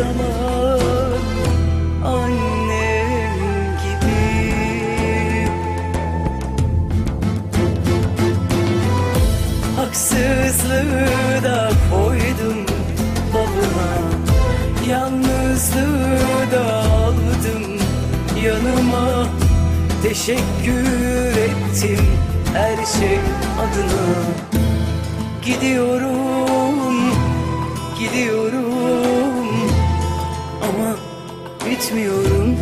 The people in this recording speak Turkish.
zaman Annem gibi. Haksızlığı da koydum babama Yalnızlığı da aldım yanıma. Teşekkür ettim her şey adına. Gidiyorum, gidiyorum bitmiyorum